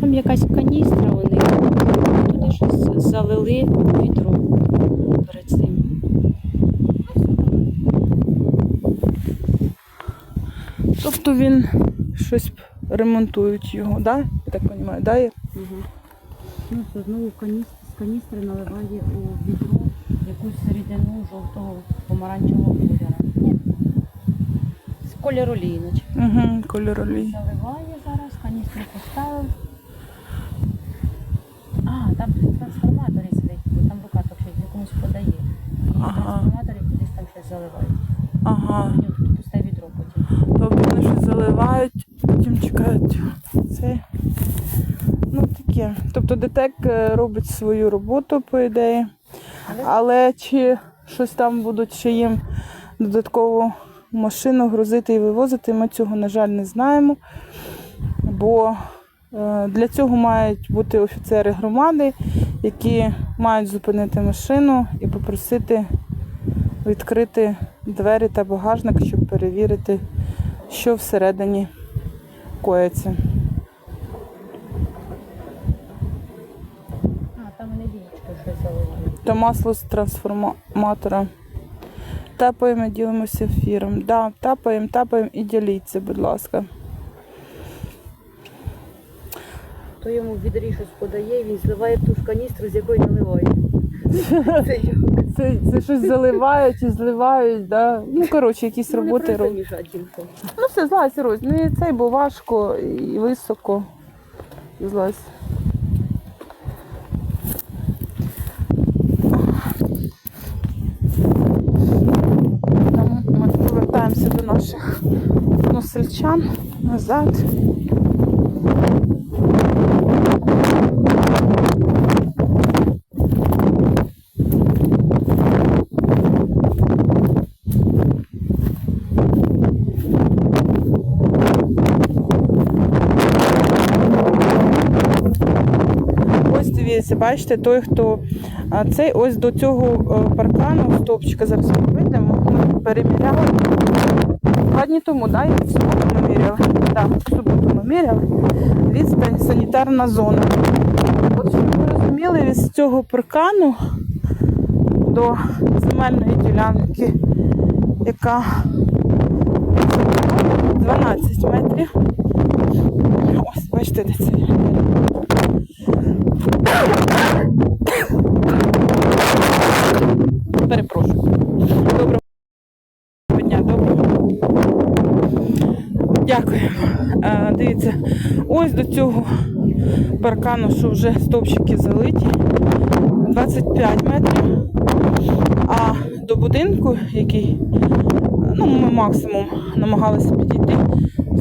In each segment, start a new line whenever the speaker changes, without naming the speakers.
Там якась каністра у них. Туди щось залили відро перед цим.
Тобто він щось ремонтують його, да? Я так розумію, да?
Угу. Ну, це знову каністр, з каністри наливає у відро якусь рідину жовтого помаранчевого кольору. З кольору ліноч.
Угу, кольор олії.
Заливає зараз, каністру поставив. Там в трансформаторі сидить, бо там рука так щось якомусь подає. І
Ага.
трансформаторі кудись там щось заливають.
Ага.
Тут пусте відро потім.
Тобто вони щось заливають, потім чекають це. Ну таке. Тобто ДТЕК е, робить свою роботу, по ідеї. Але чи щось там будуть ще їм додаткову машину грузити і вивозити, ми цього, на жаль, не знаємо. Бо для цього мають бути офіцери громади, які мають зупинити машину і попросити відкрити двері та багажник, щоб перевірити, що всередині коїться.
А, там неділечко щось заливають.
Та масло з трансформатора. Тапаємо, ділимося ефіром. Да, тапаємо, тапаємо і діліться, будь ласка.
То йому в відрі щось подає, він зливає ту ж каністру, з якої наливає. Це.
Це, це щось заливають і зливають, да? ну коротше, якісь
Ну,
роботи роблять. Ну все, злазь, Рось. Ну і цей, бо важко і високо. Злазь. Ми повертаємося до наших носельчан назад. Ось бачите, той, хто цей ось до цього е, паркану стовпчика зараз ми вийдемо. Ми переміряли. Два дні тому, да, в суботу ми міряли. Так, в суботу ми міряли. Відстань санітарна зона. От щоб ви розуміли, від цього паркану до земельної ділянки, яка 12 метрів. Ось, бачите, де це. Перепрошую. Доброго дня, доброго. Дякую. А, дивіться, ось до цього паркану, що вже стовпчики залиті, 25 метрів. А до будинку, який ну, ми максимум намагалися підійти,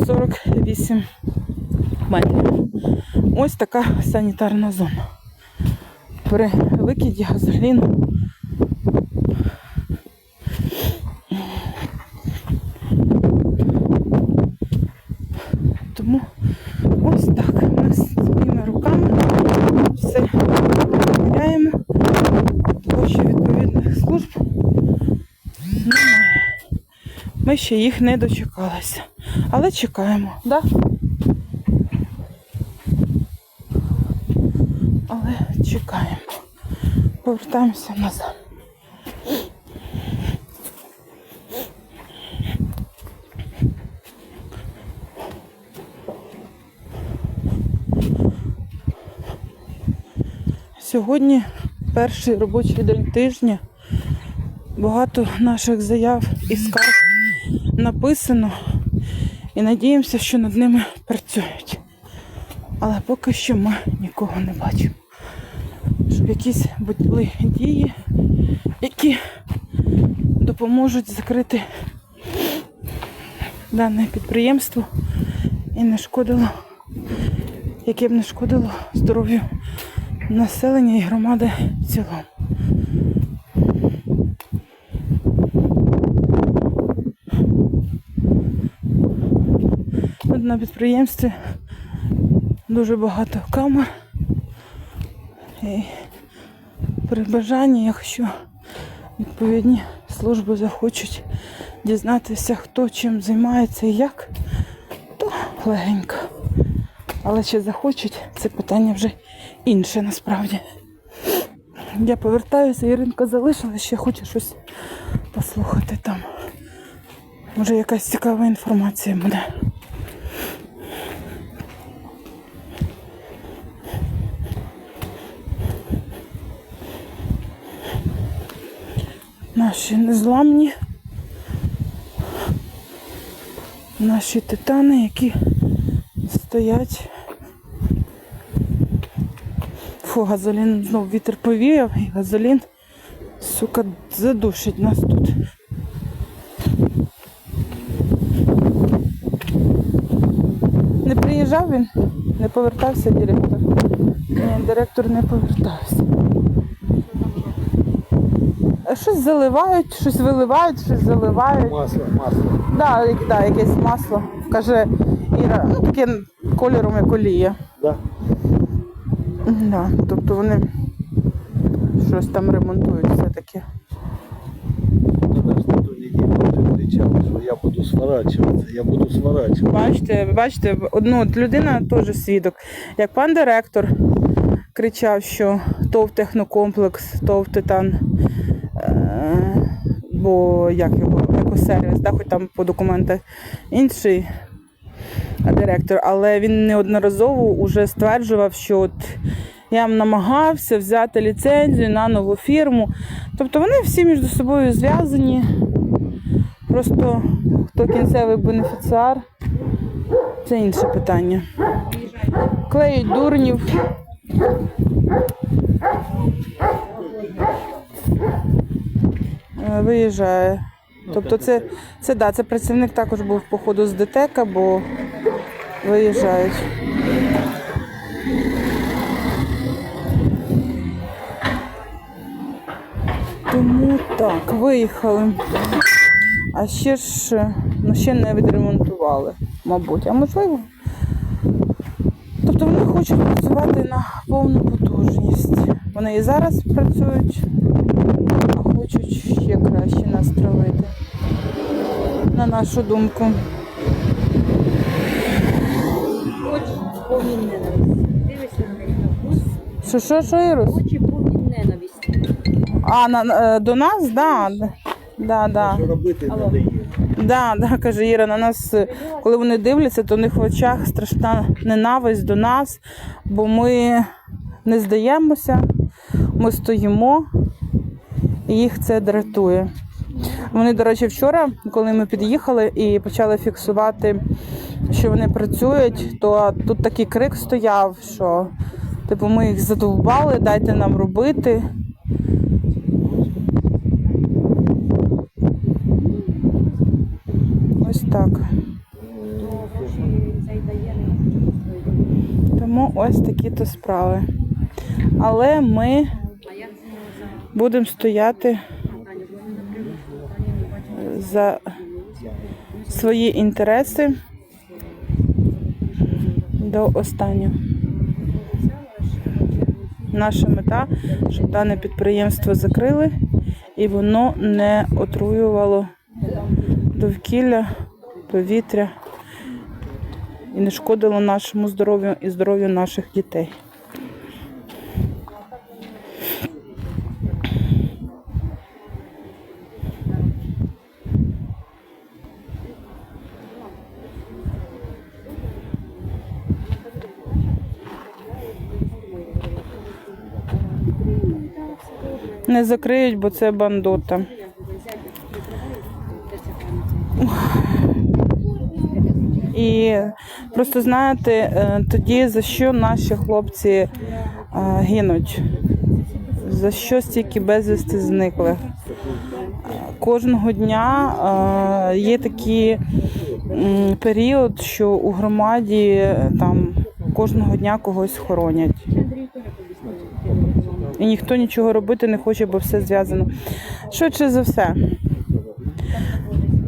48 метрів. Ось така санітарна зона. При викиді газоліну. Тому ось так. Ми своїми руками все перевіряємо. Тому що відповідних служб немає. Ми ще їх не дочекалися. Але чекаємо? Да? Але чекаємо. Повертаємося назад. Сьогодні перший робочий день тижня. Багато наших заяв і скарг написано і надіємося, що над ними працюють. Але поки що ми нікого не бачимо. Якісь були дії, які допоможуть закрити дане підприємство і не шкодило, яке б не шкодило здоров'ю населення і громади в цілому. На підприємстві дуже багато камер. І при бажанні, якщо відповідні служби захочуть дізнатися, хто чим займається і як, то легенько Але чи захочуть, це питання вже інше насправді. Я повертаюся, Іринка залишила, ще хоче щось послухати там. Може якась цікава інформація буде. Наші незламні. Наші титани, які стоять. Фу, газолін знов вітер повіяв і газолін, сука, задушить нас тут. Не приїжджав він, не повертався директор. Ні, директор не повертався. Е, Щось заливають, щось виливають, щось заливають.
Масло, масло.
Да, як- да, якесь масло. Каже Іра, ну таке кольором як олія.
Да.
Да, тобто вони щось там ремонтують все-таки.
Ту неділю що я буду сворачуватися, я буду сворачуватися.
Бачите, бачите, одну от людина теж свідок. Як пан директор кричав, що ТОВ технокомплекс, ТОВ Титан, бо як його, екосервіс, да, хоч там по документах інший директор, але він неодноразово вже стверджував, що от я намагався взяти ліцензію на нову фірму. Тобто вони всі між собою зв'язані. Просто хто кінцевий бенефіціар, це інше питання. Клеють дурнів. Е, Виїжджає. Тобто це, це, да, це працівник також був походу з ДТЕКа, бо виїжджають. Тому так, виїхали. А ще ж ну, ще не відремонтували, мабуть. А можливо. Тобто вони хочуть працювати на повну потужність. Вони і зараз працюють, а хочуть травити. На нашу думку.
Очі повні ненависті. Дивишся на них на вкус,
Що, що, що, Ірус?
очі повні ненависті.
А, на, е, до нас? Да. Да, да.
Що робити
Алло.
не дає.
Да, да, каже Іра, на нас, е, коли вони дивляться, то у них в очах страшна ненависть до нас, бо ми не здаємося, ми стоїмо, і їх це дратує. Вони, до речі, вчора, коли ми під'їхали і почали фіксувати, що вони працюють, то тут такий крик стояв, що типу ми їх задовбали, дайте нам робити. Ось так. Тому ось такі то справи. Але ми будемо стояти
Таня, бо ми напряму Таня не бачила.
За свої інтереси до останнього. Наша мета, щоб дане підприємство закрили і воно не отруювало довкілля, повітря і не шкодило нашому здоров'ю і здоров'ю наших дітей. Не закриють, бо це бандота. І просто знаєте, е, тоді за що наші хлопці е, гинуть, за що стільки безвісти зникли. Кожного дня е, є такий період, що у громаді там кожного дня когось хоронять. І ніхто нічого робити не хоче, бо все зв'язано. Швидше за все.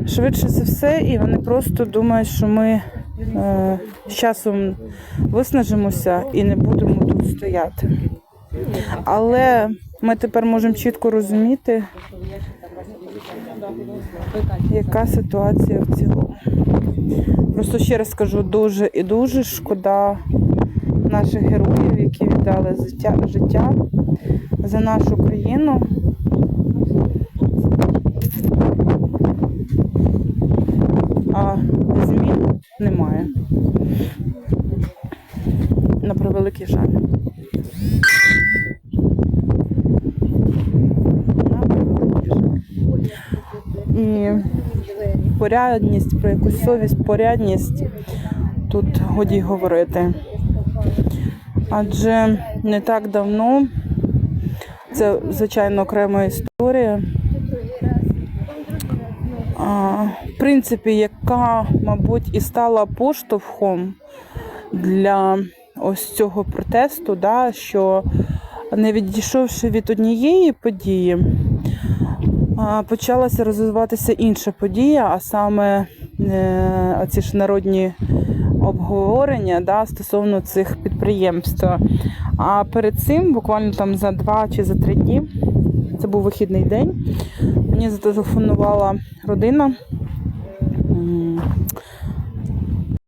Швидше за все, і вони просто думають, що ми е, з часом виснажимося і не будемо тут стояти. Але ми тепер можемо чітко розуміти, яка ситуація в цілому. Просто ще раз скажу, дуже і дуже шкода наших героїв, які віддали життя, за нашу країну. А змін немає. На превеликий жаль. І порядність, про якусь совість, порядність тут годі говорити. Адже не так давно, це, звичайно, окрема історія. В принципі, яка, мабуть, і стала поштовхом для ось цього протесту, да, що не відійшовши від однієї події, почалася розвиватися інша подія, а саме е, оці ж народні обговорення да, стосовно цих підприємств. А перед цим, буквально там за два чи за три дні, це був вихідний день, мені зателефонувала родина